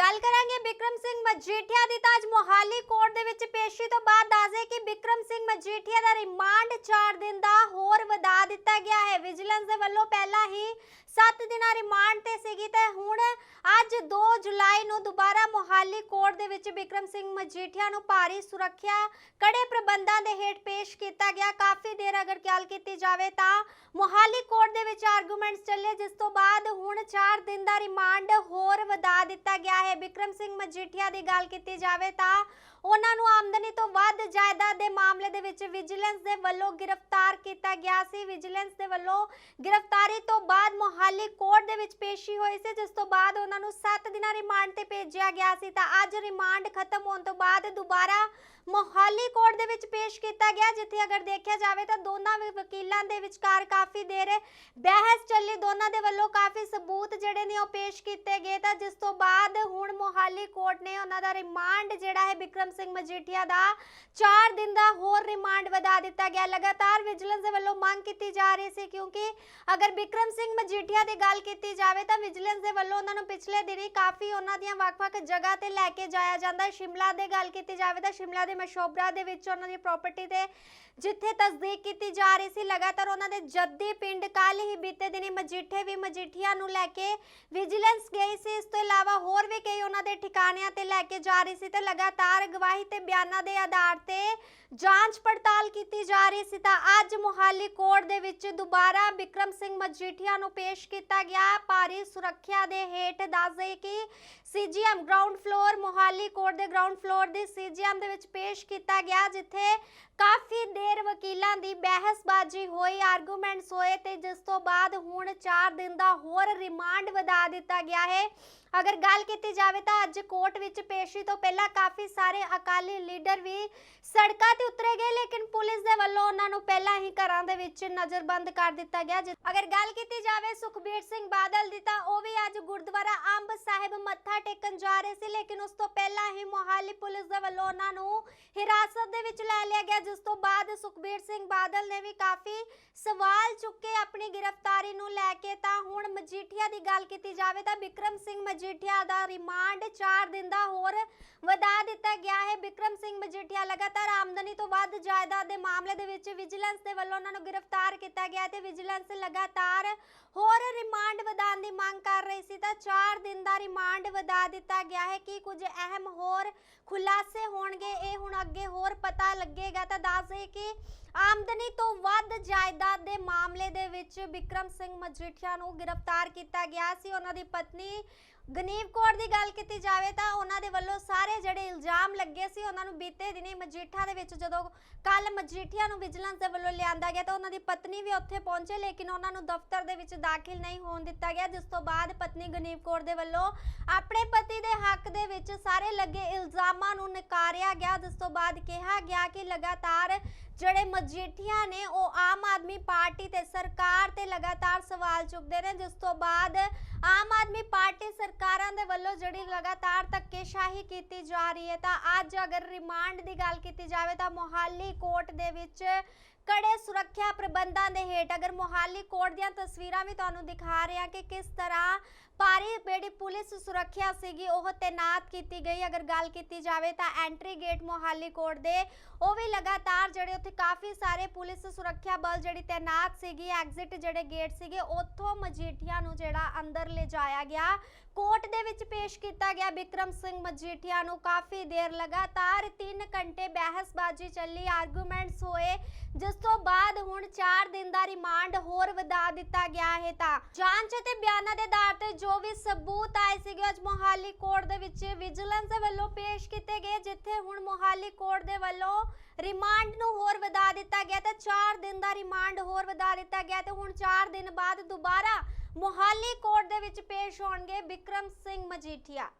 ਗੱਲ ਕਰਾਂਗੇ ਬਿਕਰਮ ਸਿੰਘ ਮਜੀਠੀਆ ਦੀ ਤਾਂ ਅੱਜ ਮੋਹਾਲੀ ਕੋਰਟ ਦੇ ਵਿੱਚ ਪੇਸ਼ੀ ਤੋਂ ਬਾਅਦ ਦੱਸਦੇ ਕਿ ਬਿਕਰਮ ਸਿੰਘ ਮਜੀਠੀਆ ਦਾ ਰਿਮਾਂਡ 4 ਦਿਨ ਦਾ ਹੋਰ ਵਧਾ ਦਿੱਤਾ ਗਿਆ ਹੈ। ਵਿਜੀਲੈਂਸ ਦੇ ਵੱਲੋਂ ਪਹਿਲਾਂ ਹੀ 7 ਦਿਨਾਂ ਰਿਮਾਂਡ ਤੇ ਸੀਗੀ ਤੇ ਹੁਣ ਅੱਜ 2 ਜੁਲਾਈ ਨੂੰ ਦੁਬਾਰਾ ਮੋਹਾਲੀ ਕੋਰਟ ਦੇ ਵਿੱਚ ਬਿਕਰਮ ਸਿੰਘ ਮਜੀਠੀਆ ਨੂੰ ਭਾਰੀ ਸੁਰੱਖਿਆ, ਕੜੇ ਪ੍ਰਬੰਧਾਂ ਦੇ ਹੇਠ ਪੇਸ਼ ਕੀਤਾ ਗਿਆ। ਕਾਫੀ ਦੇਰ ਅਗਰ ਗੱਲ ਕੀਤੀ ਜਾਵੇ ਤਾਂ ਮੋਹਾਲੀ ਕੋਰਟ ਦੇ ਵਿੱਚ ਆਰਗੂਮੈਂਟਸ ਚੱਲੇ, ਜਿਸ ਤੋਂ ਬਾਅਦ ਹੁਣ 4 ਦਿਨ ਦਾ ਰਿਮਾਂਡ ਹੋਰ ਦਿੱਤਾ ਗਿਆ ਹੈ। ਬਿਕਰਮ ਸਿੰਘ ਮਜੀਠੀਆ ਦੀ ਗੱਲ ਕੀਤੀ ਜਾਵੇ ਤਾਂ ਉਹਨਾਂ ਨੂੰ ਆਮਦਨੀ ਤੋਂ ਵੱਧ ਜਾਇਦਾਦ ਦੇ ਮਾਮਲੇ ਦੇ ਵਿੱਚ ਵਿਜੀਲੈਂਸ ਦੇ ਵੱਲੋਂ ਗ੍ਰਿਫਤਾਰ ਕੀਤਾ ਗਿਆ ਸੀ। ਵਿਜੀਲੈਂਸ ਦੇ ਵੱਲੋਂ ਗ੍ਰਿਫਤਾਰੀ ਤੋਂ ਬਾਅਦ ਮੋਹਾਲੀ ਕੋਰਟ ਦੇ ਵਿੱਚ ਪੇਸ਼ੀ ਹੋਈ ਸੀ, ਜਿਸ ਤੋਂ ਬਾਅਦ ਉਹਨਾਂ ਨੂੰ 7 ਦਿਨਾਂ ਰਿਮਾਂਡ ਤੇ ਭੇਜਿਆ ਗਿਆ ਸੀ। ਤਾਂ ਅੱਜ ਰਿਮਾਂਡ ਖਤਮ ਹੋਣ ਤੋਂ ਬਾਅਦ ਦੁਬਾਰਾ ਮੋਹਾਲੀ ਕੋਰਟ ਦੇ ਵਿੱਚ ਪੇਸ਼ ਕੀਤਾ ਗਿਆ, ਜਿੱਥੇ ਅਗਰ ਦੇਖਿਆ ਜਾਵੇ ਤਾਂ ਦੋਨਾਂ ਵਕੀਲਾਂ ਦੇ ਵਿਚਕਾਰ ਕਾਫੀ ਦੇਰ ਬਹਿਸ ਚੱਲੀ। ਦੋਨਾਂ ਦੇ ਵੱਲੋਂ ਕਾਫੀ ਸਬੂਤ ਜਿਹੜੇ ਨੇ ਉਹ ਪੇਸ਼ ਕੀਤੇ ਗਏ ਤਾਂ ਜਿਸ ਤੋਂ ਬਾਅਦ ਹੁਣ ਮੋਹਾਲੀ ਕੋਰਟ ਨੇ ਉਹਨਾਂ ਦਾ ਰਿਮਾਂਡ ਜਿਹੜਾ ਹੈ ਬਿਕਰਮ ਸਿੰਘ ਮਜੀਠੀਆ ਦਾ 4 ਦਿਨ ਦਾ ਹੋਰ ਰਿਮਾਂਡ ਵਧਾ ਦਿੱਤਾ ਗਿਆ। ਲਗਾਤਾਰ ਵਿਜੀਲੈਂਸ ਦੇ ਵੱਲੋਂ ਮੰਗ ਕੀਤੀ ਜਾ ਰਹੀ ਸੀ ਕਿਉਂਕਿ ਅਗਰ ਬਿਕਰਮ ਸਿੰਘ ਮਜੀਠੀਆ ਦੀ ਗੱਲ ਕੀਤੀ ਜਾਵੇ ਤਾਂ ਵਿਜੀਲੈਂਸ ਦੇ ਵੱਲੋਂ ਉਹਨਾਂ ਨੂੰ ਪਿਛਲੇ ਦਿਨੀ ਕਾਫੀ ਉਹਨਾਂ ਦੀਆਂ ਵੱਖ-ਵੱਖ ਜਗ੍ਹਾ ਤੇ ਲੈ ਕੇ ਜਾਇਆ ਜਾਂਦਾ ਹੈ। ਸ਼ਿਮਲਾ ਦੇ ਗੱਲ ਕੀਤੀ ਜਾਵੇ ਤਾਂ ਸ਼ਿਮਲਾ ਦੇ ਮਸ਼ੋਬਰਾ ਦੇ ਵਿੱਚ ਉਹਨਾਂ ਦੀ ਪ੍ਰਾਪਰਟੀ ਤੇ ਜਿੱਥੇ ਤਸਦੀਕ ਕੀਤੀ ਜਾ ਰਹੀ ਸੀ, ਲਗਾਤਾਰ ਉਹਨਾਂ ਦੇ ਜੱਦੀ ਪਿੰਡ ਕੱਲ ਹੀ ਬੀਤੇ ਦਿਨੀ ਮਜੀਠੇ ਵੀ ਮਜੀਠੀਆ ਨੂੰ ਲੈ ਕੇ ਵਿਜੀਲੈਂਸ ਗਈ ਸੀ। ਇਸ ਤੋਂ ਇਲਾਵਾ ਉਹਨਾਂ ਦੇ ਠਿਕਾਣਿਆਂ ਤੇ ਲੈ ਕੇ ਜਾ ਰਹੀ ਸੀ ਤੇ ਲਗਾਤਾਰ ਗਵਾਹੀ ਤੇ ਬਿਆਨਾਂ ਦੇ ਆਧਾਰ ਤੇ ਜਾਂਚ ਪੜਤਾਲ ਕੀਤੀ ਜਾ ਰਹੀ ਸੀ ਤਾਂ ਅੱਜ ਮੋਹਾਲੀ ਕੋਰਟ ਦੇ ਵਿੱਚ ਦੁਬਾਰਾ ਬਿਕਰਮ ਸਿੰਘ ਮਜੀਠੀਆ ਨੂੰ ਪੇਸ਼ ਕੀਤਾ ਗਿਆ। ਭਾਰੀ ਸੁਰੱਖਿਆ ਦੇ ਹੇਠ ਦੱਸ ਦਈਏ ਕਿ CGM ground floor, Mohali court ਦੇ ਗਰਾਊਂਡ ਫਲੋਰ ਦੀ ਸੀਜੀਐਮ ਦੇ ਵਿੱਚ ਪੇਸ਼ ਕੀਤਾ ਗਿਆ, ਜਿੱਥੇ ਕਾਫੀ ਦੇਰ ਵਕੀਲਾਂ ਦੀ ਬਹਿਸਬਾਜ਼ੀ ਹੋਈ। ਆਰਗੂਮੈਂਟਸ ਹੋਏ ਤੇ ਜਿਸ ਤੋਂ ਬਾਅਦ ਹੁਣ 4 ਦਿਨ ਦਾ ਹੋਰ ਰਿਮਾਂਡ ਵਧਾ ਦਿੱਤਾ ਗਿਆ ਹੈ। ਅਗਰ ਗੱਲ ਕੀਤੀ ਜਾਵੇ ਤਾਂ ਅੱਜ ਕੋਰਟ ਵਿੱਚ ਪੇਸ਼ੀ ਤੋਂ ਪਹਿਲਾਂ ਕਾਫੀ ਸਾਰੇ ਅਕਾਲੀ ਲੀਡਰ ਵੀ ਸੜਕਾਂ ਤੇ ਉਤਰੇ ਗਏ, ਲੇਕਿਨ ਪੁਲਿਸ ਦੇ ਵੱਲੋਂ ਉਹਨਾਂ ਨੂੰ ਪਹਿਲਾਂ ਹੀ ਘਰਾਂ ਦੇ ਵਿੱਚ ਨਜ਼ਰਬੰਦ ਕਰ ਦਿੱਤਾ ਗਿਆ। ਅਗਰ ਗੱਲ ਕੀਤੀ ਜਾਵੇ ਸੁਖਬੀਰ ਸਿੰਘ ਬਾਦਲ ਦੀ ਤਾਂ ਉਹ ਵੀ ਗੁਰਦੁਆਰਾ ਅੰਬ ਸਾਹਿਬ ਮੱਥਾ ਟੇਕਣ ਜਾ ਰਹੇ ਸੀ, ਲੇਕਿਨ ਉਸ ਤੋਂ ਪਹਿਲਾਂ ਹੀ ਮੋਹਾਲੀ ਪੁਲਿਸ ਦੇ ਵੱਲੋਂ ਉਹਨਾਂ ਨੂੰ ਹਿਰਾਸਤ ਦੇ ਵਿੱਚ ਲੈ ਲਿਆ ਗਿਆ, ਜਿਸ ਤੋਂ ਬਾਅਦ ਸੁਖਬੀਰ ਸਿੰਘ ਬਾਦਲ ਨੇ ਵੀ ਕਾਫੀ ਸਵਾਲ ਚੁੱਕੇ ਆਪਣੀ ਗ੍ਰਿਫਤਾਰੀ ਨੂੰ ਲੈ ਕੇ। ਤਾਂ ਹੁਣ ਮਜੀਠੀਆ ਦੀ ਗੱਲ ਕੀਤੀ ਜਾਵੇ ਤਾਂ ਬਿਕਰਮ ਸਿੰਘ ਮਜੀਠੀਆ ਦਾ ਰਿਮਾਂਡ 4 ਦਿਨ ਦਾ ਹੋਰ ਵਧਾ ਦਿੱਤਾ ਗਿਆ ਹੈ। ਬਿਕਰਮ ਸਿੰਘ ਮਜੀਠੀਆ ਲਗਾਤਾਰ ਆਮਦਨੀ ਤੋਂ ਵੱਧ ਜਾਇਦਾਦ ਦੇ ਮਾਮਲੇ ਦੇ ਵਿੱਚ ਵਿਜੀਲੈਂਸ ਦੇ ਵੱਲੋਂ ਉਹਨਾਂ ਨੂੰ ਗ੍ਰਿਫਤਾਰ ਕੀਤਾ ਗਿਆ ਤੇ ਵਿਜੀਲੈਂਸ ਲਗਾਤਾਰ ਹੋਰ ਰਿਮਾਂਡ ਵਧਾਉਣ ਦੀ ਮੰਗ ਕਰ ਰਹੀ ਸੀ। ਤਾਂ 4 ਦਿਨ ਦਾ ਰਿਮਾਂਡ ਵਧਾ ਦਿੱਤਾ ਗਿਆ ਹੈ ਕਿ ਕੁਝ ਅਹਿਮ ਹੋਰ ਖੁਲਾਸੇ ਹੋਣਗੇ। ਇਹ ਹੁਣ ਅੱਗੇ ਹੋਰ ਪਤਾ ਲੱਗੇਗਾ। ਤਾਂ ਦੱਸ ਦਈਏ ਕਿ ਆਮਦਨੀ ਤੋਂ ਵੱਧ ਜਾਇਦਾਦ ਦੇ ਮਾਮਲੇ ਦੇ ਵਿੱਚ ਬਿਕਰਮ ਸਿੰਘ ਮਜੀਠੀਆ ਨੂੰ ਗ੍ਰਿਫਤਾਰ ਕੀਤਾ ਗਿਆ ਸੀ। ਉਹਨਾਂ ਦੀ ਪਤਨੀ ਗਨੀਵ ਕੌਰ ਦੀ ਗੱਲ ਕੀਤੀ ਜਾਵੇ ਤਾਂ ਉਹਨਾਂ ਦੇ ਵੱਲੋਂ ਸਾਰੇ ਜਿਹੜੇ ਇਲਜ਼ਾਮ ਲੱਗੇ ਸੀ, ਉਹਨਾਂ ਨੂੰ ਬੀਤੇ ਦਿਨੀ ਮਜੀਠਾ ਦੇ ਵਿੱਚ ਜਦੋਂ ਕੱਲ ਮਜੀਠੀਆ ਨੂੰ ਵਿਜੀਲੈਂਸ ਦੇ ਵੱਲੋਂ ਲਿਆਂਦਾ ਗਿਆ ਤਾਂ ਉਹਨਾਂ ਦੀ ਪਤਨੀ ਵੀ ਉੱਥੇ ਪਹੁੰਚੇ, ਲੇਕਿਨ ਉਹਨਾਂ ਨੂੰ ਦਫ਼ਤਰ ਦੇ ਵਿੱਚ ਦਾਖਲ ਨਹੀਂ ਹੋਣ ਦਿੱਤਾ ਗਿਆ, ਜਿਸ ਤੋਂ ਬਾਅਦ ਪਤਨੀ ਗਨੀਵ ਕੌਰ ਦੇ ਵੱਲੋਂ ਆਪਣੇ ਪਤੀ ਦੇ ਹੱਕ ਦੇ ਵਿੱਚ ਸਾਰੇ ਲੱਗੇ ਇਲਜ਼ਾਮਾਂ ਨੂੰ ਨਕਾਰਿਆ ਗਿਆ, ਜਿਸ ਤੋਂ ਬਾਅਦ ਕਿਹਾ ਗਿਆ ਕਿ ਲਗਾਤਾਰ ਜਿਹੜੇ ਮਜੀਠੀਆ ਨੇ ਉਹ ਆਮ ਆਦਮੀ ਪਾਰਟੀ ਤੇ ਸਰਕਾਰ ਤੇ ਲਗਾਤਾਰ ਸਵਾਲ ਚੁੱਕਦੇ ਨੇ, ਜਿਸ ਤੋਂ ਬਾਅਦ ਆਮ ਆਦਮੀ ਪਾਰਟੀ ਸਰਕਾਰਾਂ ਦੇ ਵੱਲੋਂ ਜਿਹੜੀ ਲਗਾਤਾਰ ਧੱਕੇਸ਼ਾਹੀ ਕੀਤੀ ਜਾ ਰਹੀ ਹੈ, ਤਾਂ ਅੱਜ ਅਗਰ ਰਿਮਾਂਡ ਦੀ ਗੱਲ ਕੀਤੀ ਜਾਵੇ, ਤਾਂ ਮੋਹਾਲੀ ਕੋਰਟ ਦੇ ਵਿੱਚ ਕੜੇ ਸੁਰੱਖਿਆ ਪ੍ਰਬੰਧਾਂ ਦੇ ਹੇਠ ਅਗਰ ਮੋਹਾਲੀ ਕੋਰਟ ਦੀਆਂ ਤਸਵੀਰਾਂ ਵੀ ਤੁਹਾਨੂੰ ਦਿਖਾ ਰਹੇ ਹਾਂ ਕਿ ਕਿਸ ਤਰ੍ਹਾਂ ਭਾਰੀ ਜਿਹੜੀ ਪੁਲਿਸ ਸੁਰੱਖਿਆ ਸੀਗੀ, ਉਹ ਤੈਨਾਤ ਕੀਤੀ ਗਈ। ਅਗਰ ਗੱਲ ਕੀਤੀ ਜਾਵੇ ਤਾਂ ਐਂਟਰੀ ਗੇਟ ਮੋਹਾਲੀ ਕੋਰਟ ਦੇ, ਉਹ ਵੀ ਲਗਾਤਾਰ ਜਿਹੜੇ ਉੱਥੇ ਕਾਫੀ ਸਾਰੇ ਪੁਲਿਸ ਸੁਰੱਖਿਆ ਬਲ ਜਿਹੜੀ ਤੈਨਾਤ ਸੀਗੀ, ਐਗਜ਼ਿਟ ਜਿਹੜੇ ਗੇਟ ਸੀਗੇ, ਉੱਥੋਂ ਮਜੀਠੀਆ ਨੂੰ ਜਿਹੜਾ ਅੰਦਰ ਲਿਜਾਇਆ ਗਿਆ। ਕੋਰਟ ਦੇ ਵਿੱਚ ਪੇਸ਼ ਕੀਤਾ ਗਿਆ ਬਿਕਰਮ ਸਿੰਘ ਮਜੀਠੀਆ ਨੂੰ। ਕਾਫੀ ਦੇਰ ਲਗਾਤਾਰ 3 ਘੰਟੇ ਬਹਿਸਬਾਜ਼ੀ ਚੱਲੀ ਆਰਗੂਮੈਂਟਸ ਹੋਏ। ਜਿਸ ਤੋਂ ਬਾਅਦ ਹੁਣ 4 ਦਿਨ ਦਾ ਰਿਮਾਂਡ ਹੋਰ ਵਧਾ ਦਿੱਤਾ ਗਿਆ ਹੈ ਤਾਂ। ਜਾਂਚ ਅਤੇ ਬਿਆਨਾਂ ਦੇ ਆਧਾਰ ਤੇ ਜੋ ਵੀ ਸਬੂਤ ਆਏ ਸੀਗੇ, ਅੱਜ ਮੋਹਾਲੀ ਕੋਰਟ ਦੇ ਵਿੱਚ ਵਿਜੀਲੈਂਸ ਦੇ ਵੱਲੋਂ ਪੇਸ਼ ਕੀਤੇ ਗਏ, ਜਿੱਥੇ ਹੁਣ ਮੋਹਾਲੀ ਕੋਰਟ ਦੇ ਵੱਲੋਂ ਰਿਮਾਂਡ ਨੂੰ ਹੋਰ ਵਧਾ ਦਿੱਤਾ ਗਿਆ ਤੇ 4 ਦਿਨ ਦਾ ਰਿਮਾਂਡ ਹੋਰ ਵਧਾ ਦਿੱਤਾ ਗਿਆ ਤੇ ਹੁਣ 4 ਦਿਨ ਬਾਅਦ ਦੁਬਾਰਾ ਮੋਹਾਲੀ ਕੋਰਟ ਦੇ ਵਿੱਚ ਪੇਸ਼ ਹੋਣਗੇ ਬਿਕਰਮ ਸਿੰਘ ਮਜੀਠੀਆ।